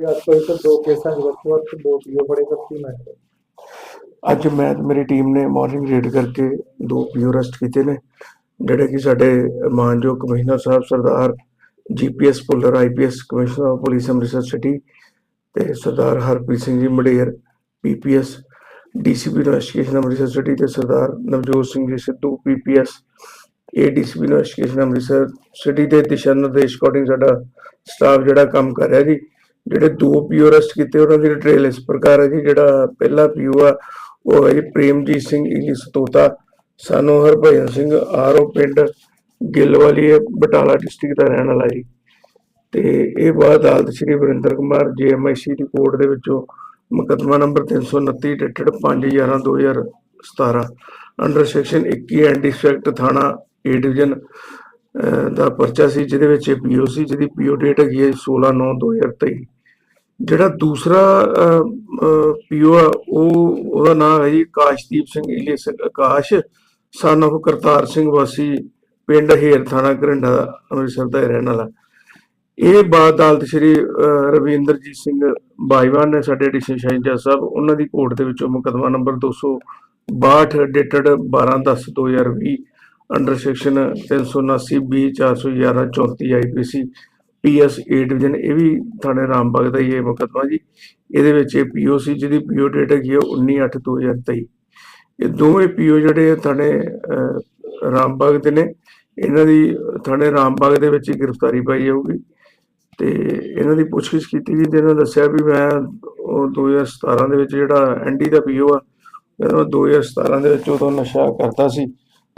ਕੋਈ ਤਾਂ ਦੋ ਕੇਸਾਂ ਦੇ ਦੋ ਪੀਓ ਬੜੇ ਬੱਤੀ ਮੈਂ। ਅੱਜ ਮੈਂ ਤੇ ਮੇਰੀ ਟੀਮ ਨੇ ਮਾਰਨਿੰਗ ਰੇਡ ਕਰਕੇ ਦੋ ਪੀਓ ਅਰੈਸਟ ਕੀਤੇ ਨੇ। ਜਿਹੜੇ ਕਿ ਸਾਡੇ ਮਾਨਯੋਗ commissioner Sahib Sardar GPS Bhullar IPS commissioner of police Amritsar city ਤੇ Sardar Harpreet Singh ji Mader PPS DCP investigation Amritsar city ਤੇ ਸਰਦਾਰ ਨਵਜੋਤ ਸਿੰਘ ਜੀ ਸਿੱਧੂ ਪੀਪੀਐਸ ਇਹ ਡੀਸੀਪੀ ਇਨਵੈਸਟੀਗੇਸ਼ਨ ਅੰਮ੍ਰਿਤਸਰ ਸਿਟੀ ਦੇ ਦਿਸ਼ਾ ਨਿਰਦੇਸ਼ ਅਕੋਰਡਿੰਗ ਸਾਡਾ ਸਟਾਫ ਜਿਹੜਾ ਕੰਮ ਕਰ ਰਿਹਾ ਜੀ। ਜਿਹੜੇ ਦੋ ਪੀਓ ਅਰੈਸਟ ਕੀਤੇ ਉਹਨਾਂ ਦੀ ਡਿਟੇਲ ਇਸ ਪ੍ਰਕਾਰ ਹੈ ਜੀ, ਜਿਹੜਾ ਪਹਿਲਾ ਪੀਓ ਆ, ਉਹ ਹੈ ਪ੍ਰੇਮਜੀਤ ਸਿੰਘ ਇਲੀ ਸਤੋਤਾ, ਸਾਨੂੰ ਹਰਭਜਨ ਸਿੰਘ ਆਰਓ ਪਿੰਡ ਗਿੱਲਵਾਲੀ ਬਟਾਲਾ ਡਿਸਟ੍ਰਿਕਟ ਦਾ ਰਹਿਣ ਵਾਲਾ ਜੀ। ਤੇ ਇਹ ਬਾਅਦ ਅਦਾਲਤ ਸ਼੍ਰੀ ਵਰਿੰਦਰ ਕੁਮਾਰ ਜੀਐਮਆਈਸੀ ਦੀ ਕੋਰਟ ਦੇ ਵਿੱਚੋਂ ਮੁਕੱਦਮਾ ਨੰਬਰ 329 ਡੇਟਡ 5/11/2017 ਅੰਡਰ ਸੈਕਸ਼ਨ 21 ਐਂਟੀਸੈਕਟ ਥਾਣਾ ਏ ਡਿਵੀਜ਼ਨ ਦਾ ਪਰਚਾ ਸੀ, ਜਿਹਦੇ ਵਿੱਚ ਇਹ ਪੀਓ ਸੀ, ਜਿਹਦੀ ਪੀਓ ਡੇਟ ਹੈਗੀ ਹੈ 16/9/2023 ਜਿਹੜਾ ਦੂਸਰਾ ਪੀਓ ਆ, ਉਹ, ਉਹਦਾ ਨਾਮ ਹੈ ਜੀ Kashdeep Singh alias Akash son of Kartar Singh ਵਾਸੀ, ਪਿੰਡ ਹੇਰ ਥਾਣਾ ਘਰਿੰਡਾ, ਅੰਮ੍ਰਿਤਸਰ ਦਾ ਰਹਿਣ ਵਾਲਾ। ਇਹ ਬਾਅਦ ਅਦਾਲਤ ਸ਼੍ਰੀ ਰਵਿੰਦਰਜੀਤ ਸਿੰਘ ਬਾਈਵਾਨ ਨੇ ਸਾਡੇ ਐਡੀਸ਼ਨ ਸ਼ਾਹੀਨ ਜੱਜ ਸਾਹਿਬ, ਉਹਨਾਂ ਦੀ ਕੋਰਟ ਦੇ ਵਿੱਚੋਂ ਮੁਕੱਦਮਾ number 262 dated 12/10/2020 under section 379 B 411 34 IPC PS A division ਇਹ ਵੀ ਥਾਣੇ ਰਾਮਬਾਗ ਦਾ ਹੀ ਇਹ ਮੁਕੱਦਮਾ ਜੀ। ਇਹਦੇ ਵਿੱਚ ਇਹ ਪੀਓ ਸੀ ਜਿਹਦੀ ਪੀਓ ਡੇਟ ਹੈਗੀ ਹੈ 19/8/2023 ਇਹ ਦੋਵੇਂ ਪੀਓ ਜਿਹੜੇ ਥਾਣੇ ਰਾਮਬਾਗ ਦੇ ਨੇ। ਇਹਨਾਂ ਦੀ ਥਾਣੇ ਰਾਮਬਾਗ ਦੇ ਵਿੱਚ ਹੀ ਗ੍ਰਿਫਤਾਰੀ ਪਾਈ ਜਾਊਗੀ। ਤੇ ਇਹਨਾਂ ਦੀ ਪੁੱਛਗਿੱਛ ਕੀਤੀ ਗਈ ਤੇ ਇਹਨਾਂ ਦੱਸਿਆ ਵੀ ਮੈਂ ਉਹ 2017 ਦੇ ਵਿੱਚ ਜਿਹੜਾ ਐਨਡੀ ਦਾ ਪੀਓ ਆ ਕਹਿੰਦਾ ਮੈਂ 2017 ਦੇ ਵਿੱਚ ਉਦੋਂ ਨਸ਼ਾ ਕਰਦਾ ਸੀ।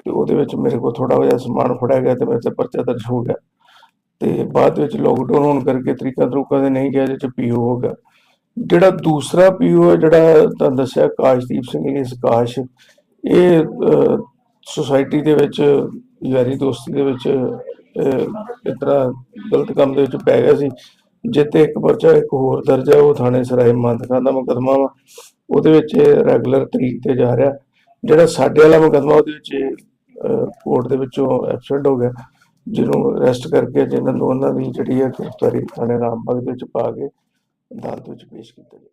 ਤੇ ਉਹਦੇ ਵਿੱਚ ਮੇਰੇ ਕੋਲ ਥੋੜਾ ਜਿਹਾ ਸਮਾਨ ਫੜਿਆ ਗਿਆ ਤੇ ਮੇਰੇ ਤੇ ਪਰਚਾ ਦਰਜ ਹੋ ਗਿਆ। ਤੇ ਬਾਅਦ ਵਿੱਚ ਲੋਕਡਾਊਨ ਹੋਣ ਕਰਕੇ ਤਰੀਕਾ ਤਰੂਕਾ ਦੇ ਨਹੀਂ ਗਿਆ, ਜਿਹਦੇ ਚ ਪੀਓ ਹੋ ਗਿਆ। ਜਿਹੜਾ ਦੂਸਰਾ ਪੀਓ ਹੈ, ਜਿਹੜਾ ਤਾਂ ਦੱਸਿਆ ਕਾਸ਼ਦੀਪ ਸਿੰਘ ਇਸ ਕਾਸ਼, ਇਹ ਸੁਸਾਇਟੀ ਦੇ ਵਿੱਚ, ਯਾਰੀ ਦੋਸਤੀ ਦੇ ਵਿੱਚ ਇਸ ਤਰ੍ਹਾਂ ਗਲਤ ਕੰਮ ਦੇ ਵਿੱਚ ਪੈ ਗਿਆ ਸੀ। ਜਿੱਤੇ ਇੱਕ ਪਰਚਾ, ਇੱਕ ਹੋਰ ਦਰਜ ਹੈ, ਉਹ ਥਾਣੇ ਸਰਾਏ ਮੰਦਖਾਂ ਦਾ ਮੁਕੱਦਮਾ ਵਾ। ਉਹਦੇ ਵਿੱਚ ਰੈਗੂਲਰ ਤਰੀਕ ਤੇ ਜਾ ਰਿਹਾ। ਜਿਹੜਾ ਸਾਡੇ ਵਾਲਾ ਮੁਕੱਦਮਾ, ਉਹਦੇ ਵਿੱਚ ਕੋਰਟ ਦੇ ਵਿੱਚੋਂ ਐਬਸੈਂਟ ਹੋ ਗਿਆ, ਜਿਹਨੂੰ ਅਰੈਸਟ ਕਰਕੇ ਜਿਹਨਾਂ ਦੋਨਾਂ ਦੀ ਜਿਹੜੀ ਹੈ ਗ੍ਰਿਫਤਾਰੀ ਥਾਣੇ ਰਾਮਬਾਗ ਦੇ ਵਿੱਚ ਪਾ ਕੇ ਅਦਾਲਤ ਵਿੱਚ ਪੇਸ਼ ਕੀਤਾ ਗਿਆ।